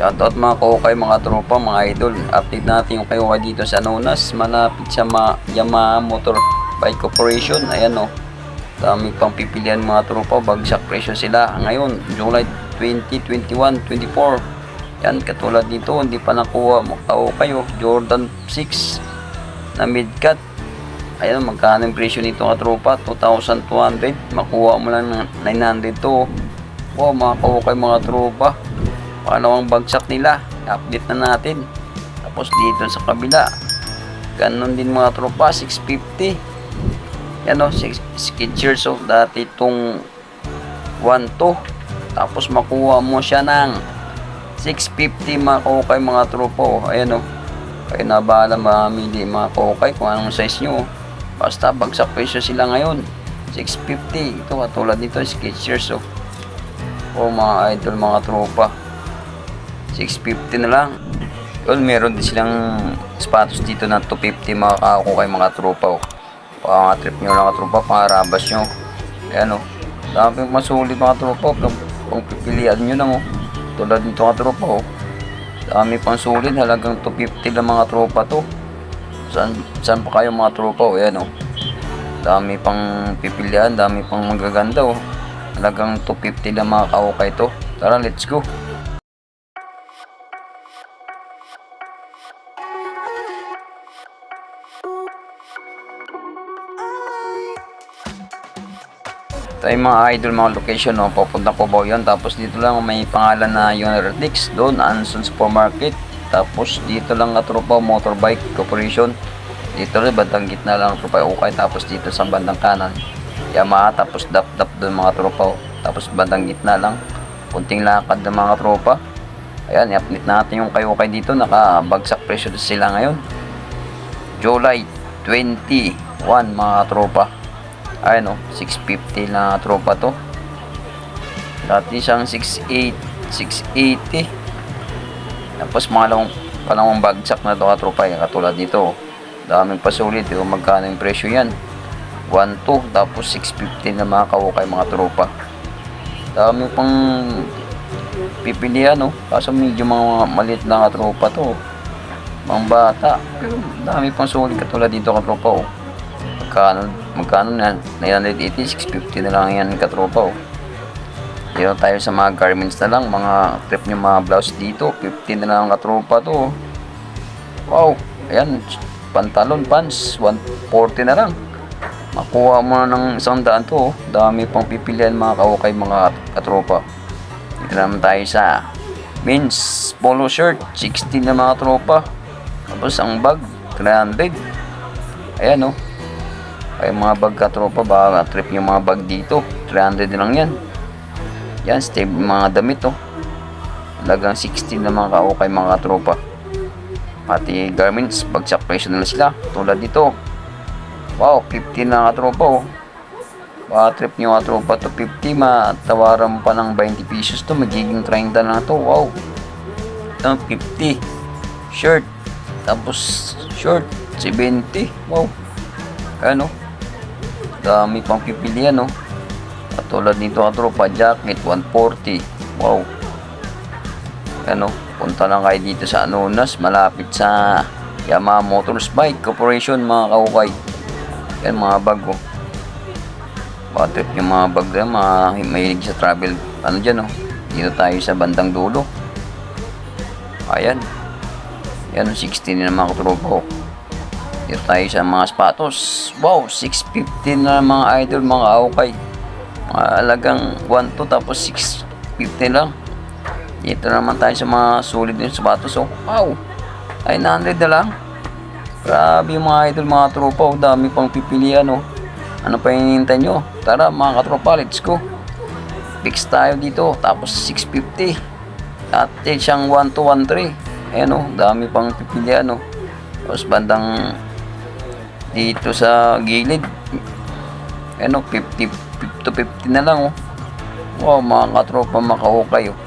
Shoutout mga kokay, mga tropa, mga idol. Update natin yung kayo dito sa Nonas. Malapit sa Ma Yamaha Motor Bike Corporation. Ayan o. Dami pang pipilian mga tropa. Bagsak presyo sila. Ngayon, July 20, 21, 24. Yan, katulad dito. Hindi pa nakuha mo kayo. Jordan 6 na mid-cut. Ayan, magkano yung presyo nito mga tropa? 2,200. Makuha mo lang ng 900 to. Wow, mga kaukay mga tropa. Pangalawang bagsak nila. Update na natin. Tapos dito sa kabila. Ganon din mga tropa. 650. Yan o. Skechers o. Dati itong 1 to. Tapos makuha mo siya ng 650 mga kaukay mga tropa o. Ayan o. Kayo na bahala mamili mga kaukay kung anong size nyo. Basta bagsak presyo sila ngayon. 650. Ito katulad nito. Skechers o. O mga idol mga tropa. 650 na lang. Yun, meron din silang sapatos dito na 250 mga kako kay mga tropa. Oh. Mga trip nyo lang tropa, pangarabas nyo. Ayan o. Oh. Dami masulit mga tropa. Kung, kung pipilian nyo lang oh. Tulad nito mga tropa oh. Dami pang sulit. Halagang 250 lang mga tropa to. Saan, saan pa kayo mga tropa oh. Ayan oh. Dami pang pipilian. Dami pang magaganda oh. Halagang 250 lang mga kaukay to. Tara, let's go. Ito yung mga idol, mga location, no? papunta ko ba yun. Tapos dito lang may pangalan na Unirtix, doon, Anson Supermarket. Tapos dito lang nga tropa, Motorbike Corporation. Dito rin, bandang gitna lang tropa, ukay. Tapos dito sa bandang kanan, Yamaha. Tapos dap-dap doon mga tropa. oh. Tapos bandang gitna lang, kunting lakad ng mga tropa. Ayan, i-update natin yung kayo kay dito. Nakabagsak presyo sila ngayon. July 21 mga tropa. Ayan o, 650 na tropa to. Dati siyang 68, 680. Tapos pangalawang, pangalawang bagsak na to ka tropa. Yan, katulad dito. Daming pasulit. Yung magkano yung presyo yan. 1, 2, tapos 650 na mga kawukay mga tropa. Dami pang pipilian no. Kaso medyo mga maliit na katropa to. Mga bata. Pero dami pang sulit katulad dito katropa oh. Magkano, magkano na? 980, 650 na lang yan katropa oh. Dito tayo sa mga garments na lang. Mga trip nyo mga blouse dito. 50 na lang katropa to oh. Wow. Ayan. Pantalon, pants. 140 na lang. Makuha mo na ng isang daan to oh. Dami pang pipilian mga kaukay mga katropa. Dito naman tayo sa men's polo shirt. 60 na mga tropa. Tapos ang bag, 300. Ayan oh. Ay mga bag ka tropa, baka trip yung mga bag dito. 300 din lang yan. Yan, stable mga damit oh. Lagang 16 na mga kaukay mga tropa. Pati garments, bagsak presyo na sila. Tulad dito. Wow, 50 na nga tropa oh. Baka trip nyo nga tropa to 50, matawaran pa ng 20 pesos to. Magiging 30 na to. Wow. Ito, 50. Shirt. Tapos, short. 70. Wow. Ano? Dami pang pipilian, no? Katulad nito ang tropa, jacket, 140. Wow. Ano? Punta lang kayo dito sa Anonas, malapit sa Yamaha Motors Bike Corporation, mga kaukay. Yan, mga bag, oh. Baka trip yung mga bag na, mga mahilig sa travel. Ano dyan, oh. Dito tayo sa bandang dulo. Ayan. Yan, 16 na mga katropa, oh. Dito tayo sa mga sapatos. Wow, 650 na mga idol, mga okay. Mga alagang 1 to tapos 650 lang. Dito naman tayo sa mga sulit yung sapatos. Oh. Wow, ay 900 na lang. Grabe mga idol, mga tropa. Oh. Dami pang pipilian. Oh. Ano pa hinihintay nyo? Tara mga katropa, let's go. Fix tayo dito. Tapos 650. At siyang 1 to 13. Ayan oh, dami pang pipilian oh. Tapos bandang dito sa gilid ano 50, 50 to 50 na lang oh wow mga katropa makahukay oh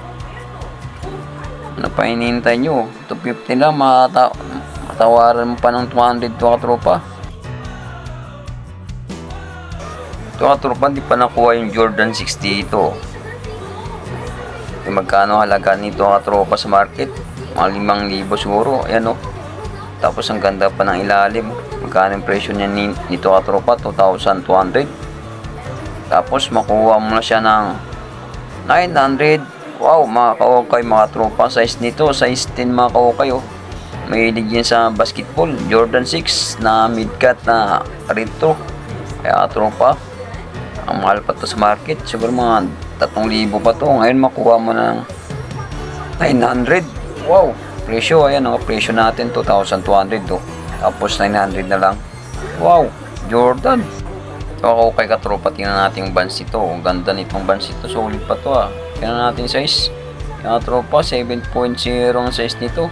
ano pa hinihintay nyo 250 lang mata matawaran mo pa ng 200 to katropa ito katropa hindi pa nakuha yung Jordan 60 ito Eh, magkano halaga nito ang tropa sa market? Mga limang libo siguro. Ayan o. Tapos ang ganda pa ng ilalim. Magkano yung presyo niya ni, nito ka tropa? 2,200. Tapos makuha mo na siya ng 900. Wow, mga kaokay, mga tropa. Size nito, size 10 mga kaokay oh. Mahilig yan sa basketball. Jordan 6 na mid-cut na retro. Kaya tropa, ang mahal pa to sa market. Siguro mga 3,000 pa to. Ngayon makuha mo ng 900. Wow, presyo. Ayan ang presyo natin. 2,200 to. Tapos 900 na lang. Wow, Jordan. So ako kay katropa, tingnan natin yung bands ito. Ang ganda nitong bands ito. Solid pa to ah. Tingnan natin size. Yung katropa, 7.0 ang size nito.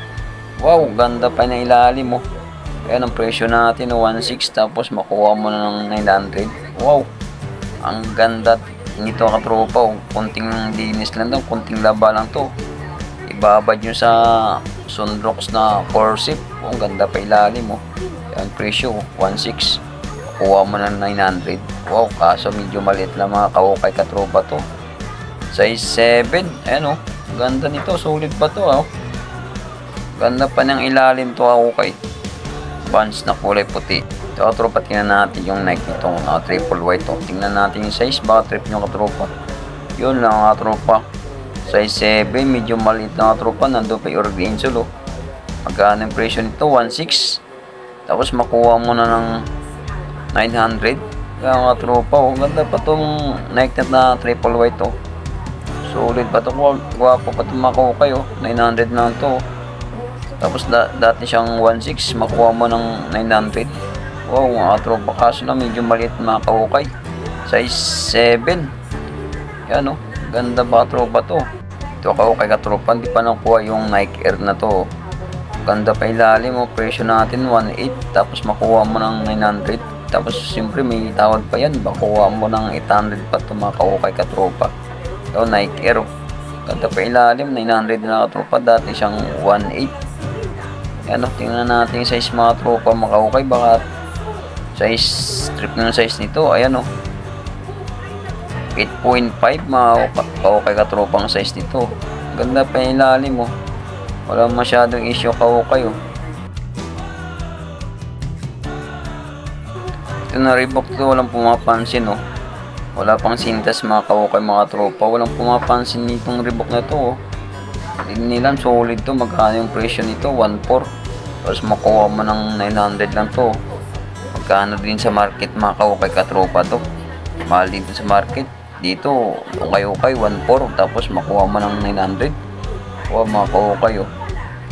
Wow, ganda pa na ilalim mo. Ayan ang presyo natin, 1.6 tapos makuha mo na ng 900. Wow, ang ganda nito katropa. Oh. Kunting linis lang daw, kunting laba lang to. Ibabad nyo sa sunrocks na corset. Oh, ang ganda pa ilalim mo. Oh. Ayan presyo, 1.6. Kuha mo ng 900. Wow, kaso medyo maliit lang mga kaukay katropa to. Size 7. Ayan oh. Ganda nito. Solid pa to oh. Ganda pa ng ilalim to kaukay. Buns na kulay puti. Ito katropa, tingnan natin yung Nike nitong uh, triple white to. Tingnan natin yung size. Baka trip nyo katropa. Yun lang katropa. Size 7. Medyo maliit na katropa. Nandun pa yung Orgensol oh. Magkano yung presyo nito? 1.6. Tapos makuha mo na ng 900 kaya mga tropa oh, ganda pa tong Nike na triple white oh solid pa to gwapo pa itong makuha kayo 900 na to tapos da, dati siyang 1.6 makuha mo ng 900 wow mga tropa kaso na medyo maliit mga kahukay size 7 yan oh ganda ba tropa to ito kahukay katropa hindi pa nakuha yung Nike Air na to ganda pa ilalim mo presyo natin 1.8 tapos makuha mo ng 900 tapos siyempre may tawad pa yan. Bakuha mo ng 800 pa ito mga kahukay katropa. Ito Nike Air. Ganda pa ilalim. 900 na katropa. Dati siyang 1.8. Yan o. Tingnan natin yung size mga tropa mga kahukay. Baka size strip ng size nito. Ayan o. 8.5 mga kahukay katropa ang size nito. Ganda pa ilalim o. Wala masyadong issue kahukay o. Ito na Reebok to, walang pumapansin oh. Wala pang sintas mga kawukay mga tropa. Walang pumapansin nitong Reebok na to oh. Tignan nila, solid to. Magkano yung presyo nito? 1.4. Tapos makuha mo ng 900 lang to. Magkano din sa market mga kawukay katropa to. Mahal din to sa market. Dito, ukay-ukay, 1.4. Tapos makuha mo ng 900. Kuha mga kawukay oh.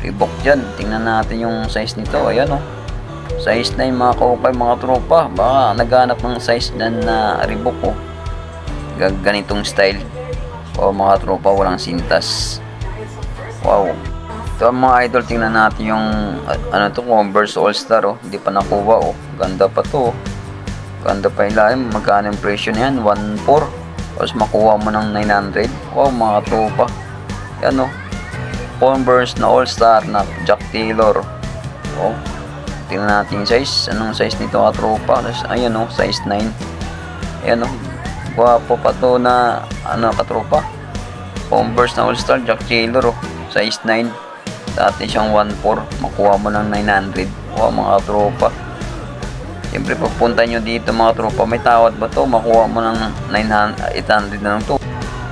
Reebok dyan. Tingnan natin yung size nito. Ayan oh size 9 mga kaukay mga tropa baka naghanap ng size 9 na Reebok ko oh. ganitong style o mga tropa walang sintas wow ito mga idol tingnan natin yung ano to Converse All Star oh. hindi pa nakuha oh. ganda pa to oh. ganda pa ilalim magkano yung presyo niyan 1.4 tapos makuha mo ng 900 wow mga tropa. Yan oh. Converse na All Star na Jack Taylor. Oh. Tingnan natin size. Anong size nito katropa ayan o size 9 ayan o guwapo pa to na ano katropa? Converse na all star jack taylor o size 9 dati siyang 1.4 makuha mo ng 900 wow mga katropa siyempre pagpunta nyo dito mga tropa may tawad ba to makuha mo ng 900 800 na lang to.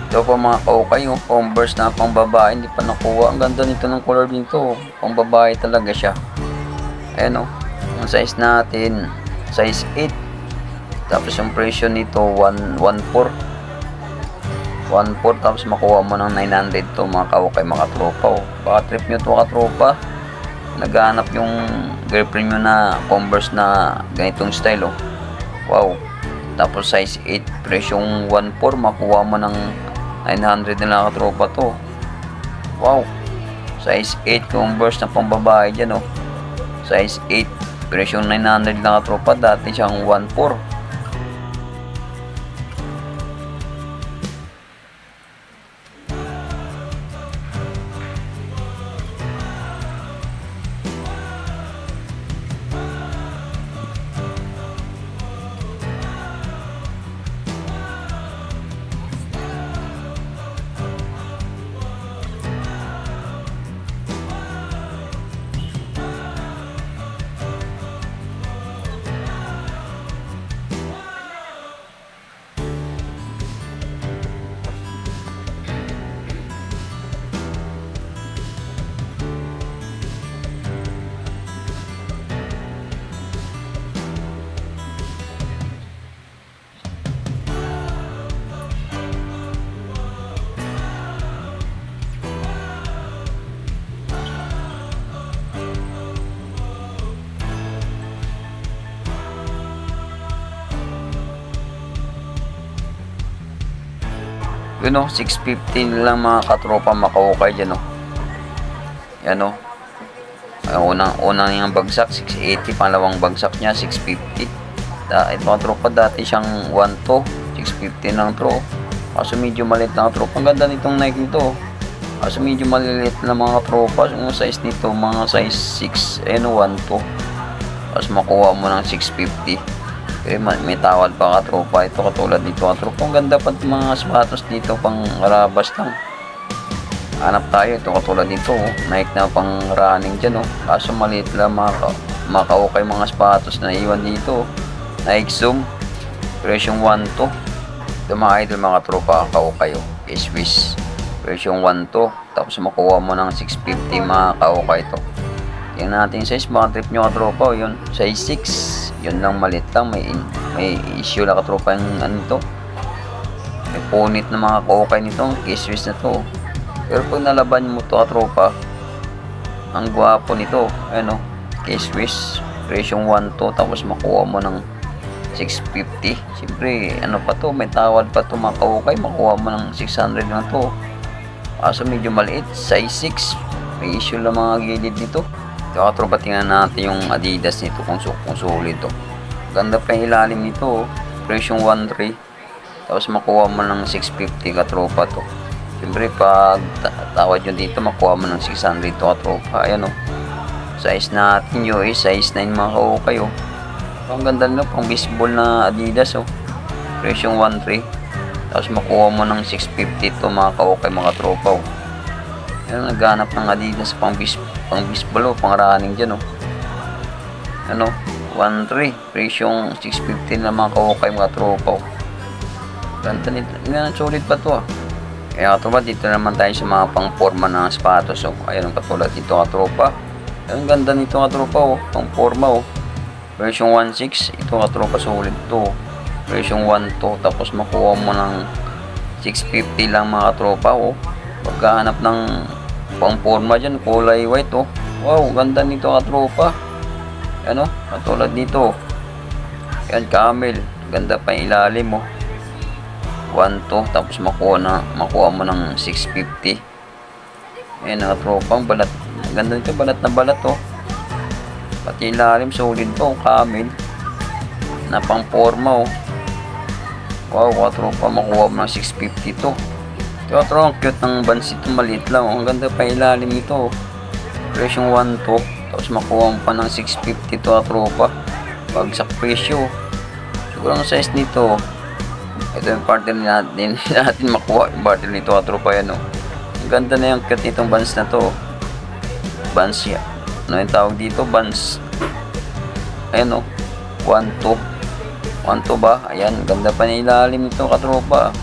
Ito pa mga kaukay yung converse na pang babae hindi pa nakuha. Ang ganda nito ng color dito pang babae talaga siya. Ayan o ang size natin size 8 tapos yung presyo nito 114 1.4 tapos makuha mo ng 900 to mga kawakay mga tropa oh. baka trip nyo to mga tropa naghahanap yung girlfriend nyo na converse na ganitong style oh. wow. Tapos size 8 presyong 1.4 makuha mo ng 900 na lang tropa to. Wow. Size 8 converse na pambabae dyan oh. Size 8 presyong 900 lang tropa. Dati siyang 1.4 Yun o, 650 lang mga katropa makaukay dyan o. Yan o. Ang unang, unang yung bagsak, 680. Pangalawang bagsak niya, 650. Da, ito mga tropa, dati siyang 1 to. 650 lang to. Kaso medyo maliit na tropa. Ang ganda nitong Nike nito. Kaso medyo maliliit na mga tropa. Yung size nito, mga size 6. Ayun, 1 to. Tapos makuha mo ng 650. Kaya may, may tawad pa ka tropa. Ito katulad dito ka tropa. Ang ganda pa mga sapatos dito pang rabas lang. Hanap tayo. Ito katulad dito. Oh. Nike na pang running dyan. Oh. Kaso maliit lang mga, ka, mga kaukay mga sapatos na iwan dito. Oh. Nike Zoom. Presyong 1 to. Ito mga idol mga tropa kaukay. Oh. Swiss. Presyong 1 to. Tapos makuha mo ng 650 mga kaukay to. Tingnan natin size. Baka trip nyo katropa. O yun. Size 6. Yun lang malit lang. May, may issue na katropa yung ano to. May punit na mga kaukay nito. K-Swiss na to. Pero pag nalaban mo to katropa. Ang gwapo nito. Ano. K-Swiss. Presyong 1 to. Tapos makuha mo ng 650. Siyempre, ano pa to. May tawad pa to mga kaukay. Makuha mo ng 600 lang to. Kaso medyo maliit. Size 6. May issue lang mga gilid nito. Ito katropa, tingnan natin yung Adidas nito kung, su kung sulit to. Ganda pa yung ilalim nito. oh. Presyong 1.3. Tapos makuha mo ng 650 katropa to. Siyempre pag ta- tawad nyo dito, makuha mo ng 600 to katropa. Ayan o. Size natin yun eh. Size 9 mga kaukay oh. Ang ganda nyo, pang baseball na Adidas oh. Presyong 1.3. Tapos makuha mo ng 650 to mga kaukay mga tropa oh. Yan, naghanap ng Adidas pang, bis, pang baseball o, pang running dyan o. Ano, 1.3. Presyong 650 na mga kawakay mga tropa o. Ganda nito. Yan, solid pa to ah. Kaya katropa, dito naman tayo sa mga pang forma ng sapatos o. Ayan, katulad dito katropa. Ang ganda nito katropa o. Pang forma o. Presyong 1.6. Ito katropa, solid to. Presyong 1 to. Tapos makuha mo ng 650 lang mga tropa o. Pagkahanap ng pang forma dyan, kulay white oh. Wow, ganda nito katropa. Ano, katulad nito. Yan, camel. Ganda pa yung ilalim mo. 1 to, tapos makuha, na, makuha mo ng 650. Ayan, katropa, ang balat. Ganda nito, balat na balat oh. Pati ilalim, solid pa oh, camel. Na pang forma oh. Wow, katropa, makuha mo ng 650 to. Ito, tro, ang cute ng bands ito, maliit lang. oh. Ang ganda pa ilalim nito. oh. Presyong 1 to. Tapos makuha mo pa ng 650 to, tropa. Bagsak presyo. Siguro ang size nito. Ito yung partner natin, natin makuha. Yung partner nito, tropa yan. Oh. Ang ganda na yung cute nitong bands na to. oh. Bands yan. Ano yung tawag dito? Bands. Ayan oh. 1 to. 1 to ba? Ayan, ganda pa na ilalim nito, katropa.